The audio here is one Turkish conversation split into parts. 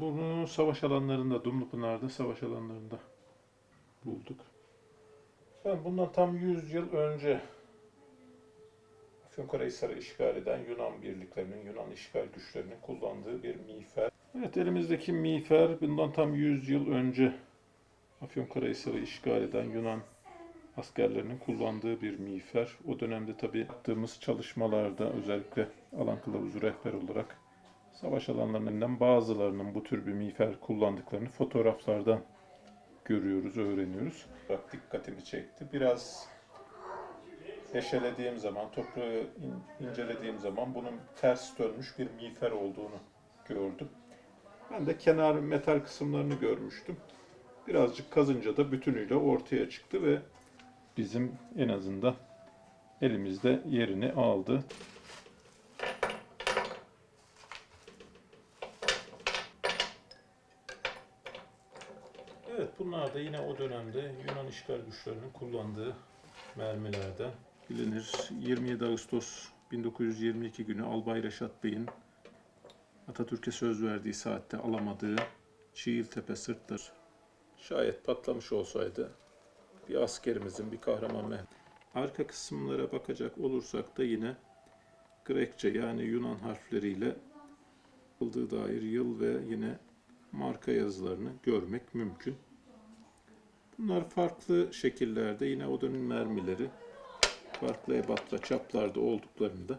Bunu savaş alanlarında, Dumlupınar'da savaş alanlarında bulduk. Ben bundan tam 100 yıl önce Afyonkarahisar'ı işgal eden Yunan birliklerinin, Yunan işgal güçlerinin kullandığı bir miğfer. Evet elimizdeki miğfer bundan tam 100 yıl önce Afyonkarahisar'ı işgal eden Yunan askerlerinin kullandığı bir miğfer. O dönemde tabii yaptığımız çalışmalarda özellikle alan kılavuzu rehber olarak savaş alanlarından bazılarının bu tür bir miğfer kullandıklarını fotoğraflardan görüyoruz, öğreniyoruz. Bak dikkatimi çekti. Biraz eşelediğim zaman, toprağı in- incelediğim zaman bunun ters dönmüş bir miğfer olduğunu gördüm. Ben de kenar metal kısımlarını görmüştüm. Birazcık kazınca da bütünüyle ortaya çıktı ve bizim en azından elimizde yerini aldı. Evet bunlar da yine o dönemde Yunan işgal güçlerinin kullandığı mermilerden bilinir. 27 Ağustos 1922 günü Albay Reşat Bey'in Atatürk'e söz verdiği saatte alamadığı Çiğiltepe sırtlar şayet patlamış olsaydı bir askerimizin, bir kahraman meh. Arka kısımlara bakacak olursak da yine Grekçe yani Yunan harfleriyle yapıldığı dair yıl ve yine marka yazılarını görmek mümkün. Bunlar farklı şekillerde yine o dönem mermileri farklı ebatla çaplarda olduklarını da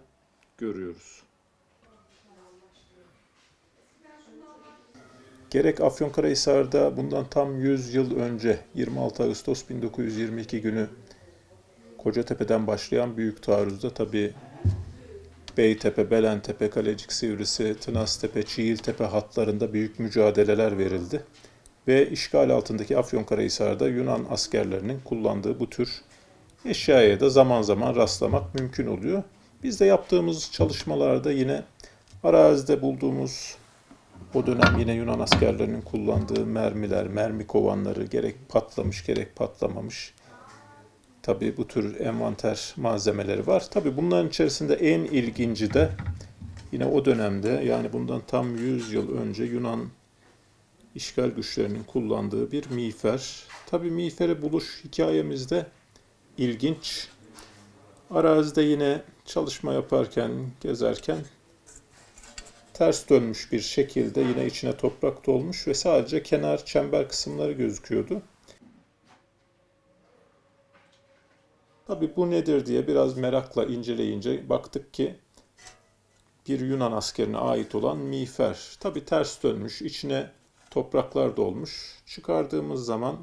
görüyoruz. Gerek Afyonkarahisar'da bundan tam 100 yıl önce 26 Ağustos 1922 günü Kocatepe'den başlayan büyük taarruzda tabi Beytepe, Belentepe, Kalecik Sivrisi, Tınaztepe, Çiğiltepe hatlarında büyük mücadeleler verildi. Ve işgal altındaki Afyonkarahisar'da Yunan askerlerinin kullandığı bu tür eşyaya da zaman zaman rastlamak mümkün oluyor. Biz de yaptığımız çalışmalarda yine arazide bulduğumuz o dönem yine Yunan askerlerinin kullandığı mermiler, mermi kovanları gerek patlamış gerek patlamamış. Tabi bu tür envanter malzemeleri var. Tabi bunların içerisinde en ilginci de yine o dönemde yani bundan tam 100 yıl önce Yunan işgal güçlerinin kullandığı bir miğfer. Tabi miğferi buluş hikayemizde ilginç. Arazide yine çalışma yaparken, gezerken ters dönmüş bir şekilde yine içine toprak dolmuş ve sadece kenar çember kısımları gözüküyordu. Tabi bu nedir diye biraz merakla inceleyince baktık ki bir Yunan askerine ait olan miğfer. Tabi ters dönmüş, içine topraklar dolmuş. Çıkardığımız zaman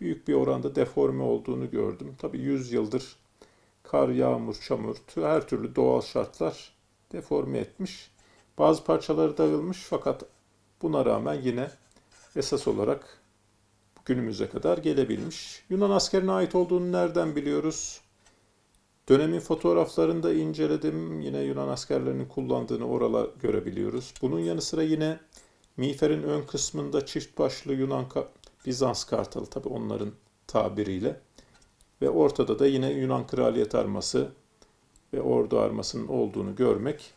büyük bir oranda deforme olduğunu gördüm. Tabi 100 yıldır kar, yağmur, çamur, her türlü doğal şartlar deforme etmiş. Bazı parçaları dağılmış fakat buna rağmen yine esas olarak günümüze kadar gelebilmiş. Yunan askerine ait olduğunu nereden biliyoruz? Dönemin fotoğraflarında inceledim. Yine Yunan askerlerinin kullandığını orala görebiliyoruz. Bunun yanı sıra yine miğferin ön kısmında çift başlı Yunan Bizans kartalı tabi onların tabiriyle ve ortada da yine Yunan kraliyet arması ve ordu armasının olduğunu görmek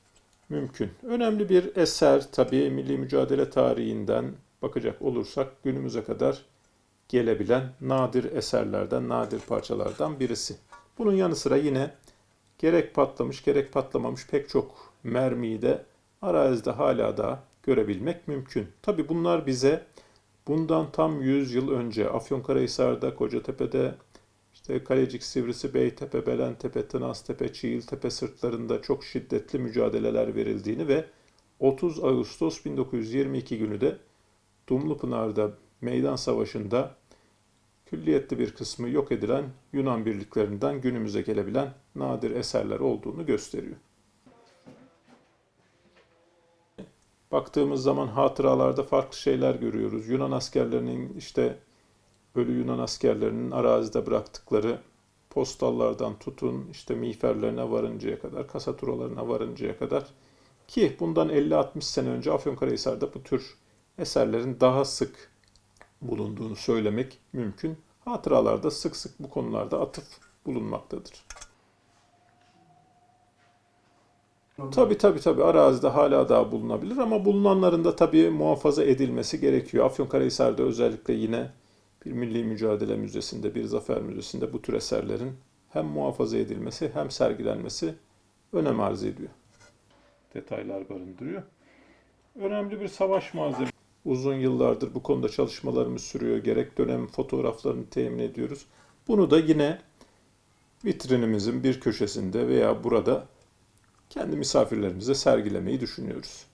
mümkün. Önemli bir eser tabii milli mücadele tarihinden bakacak olursak günümüze kadar gelebilen nadir eserlerden, nadir parçalardan birisi. Bunun yanı sıra yine gerek patlamış gerek patlamamış pek çok mermiyi de arazide hala da görebilmek mümkün. Tabi bunlar bize bundan tam 100 yıl önce Afyonkarahisar'da, Kocatepe'de, işte Kalecik, Sivrisi, Beytepe, Belentepe, Tınaztepe, Çiğiltepe sırtlarında çok şiddetli mücadeleler verildiğini ve 30 Ağustos 1922 günü de Dumlupınar'da meydan savaşında külliyetli bir kısmı yok edilen Yunan birliklerinden günümüze gelebilen nadir eserler olduğunu gösteriyor. Baktığımız zaman hatıralarda farklı şeyler görüyoruz. Yunan askerlerinin işte ölü Yunan askerlerinin arazide bıraktıkları postallardan tutun işte miğferlerine varıncaya kadar, kasaturalarına varıncaya kadar ki bundan 50-60 sene önce Afyonkarahisar'da bu tür eserlerin daha sık bulunduğunu söylemek mümkün. Hatıralarda sık sık bu konularda atıf bulunmaktadır. Tabii tabii tabii arazide hala daha bulunabilir ama bulunanların da tabii muhafaza edilmesi gerekiyor. Afyonkarahisar'da özellikle yine bir Milli Mücadele Müzesi'nde, bir Zafer Müzesi'nde bu tür eserlerin hem muhafaza edilmesi hem sergilenmesi önem arz ediyor. Detaylar barındırıyor. Önemli bir savaş malzemesi. Uzun yıllardır bu konuda çalışmalarımız sürüyor. Gerek dönem fotoğraflarını temin ediyoruz. Bunu da yine vitrinimizin bir köşesinde veya burada kendi misafirlerimize sergilemeyi düşünüyoruz.